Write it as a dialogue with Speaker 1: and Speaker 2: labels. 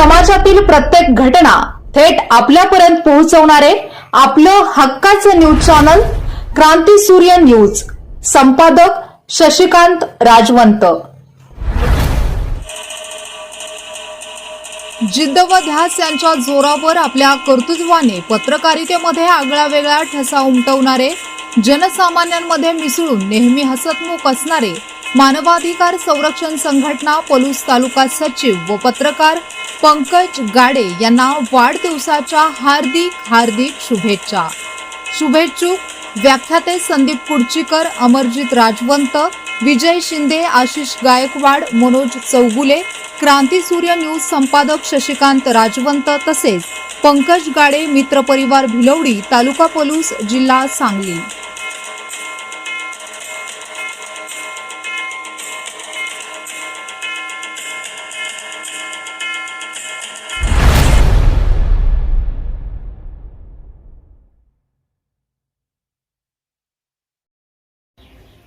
Speaker 1: समाजातील प्रत्येक घटना थेट आपल्यापर्यंत पोहोचवणारे आपलं हक्काचं न्यूज चॅनल क्रांती सूर्य न्यूज. संपादक शशिकांत राजवंत. जिद्द व ध्यास यांच्या जोरावर आपल्या कर्तृत्वाने पत्रकारितेमध्ये आगळा वेगळा ठसा उमटवणारे जनसामान्यांमध्ये मिसळून नेहमी हसतमुख असणारे मानवाधिकार संरक्षण संघटना पलूस तालुका सचिव व पत्रकार पंकज गाडे यांना वाढदिवसाच्या हार्दिक हार्दिक शुभेच्छा. शुभेच्छुक व्याख्याते संदीप कुडचीकर अमरजित राजवंत विजय शिंदे आशिष गायकवाड मनोज चौगुले क्रांती सूर्य न्यूज संपादक शशिकांत राजवंत तसेच पंकज गाडे मित्रपरिवार भिलवडी तालुका पलूस जिल्हा सांगली.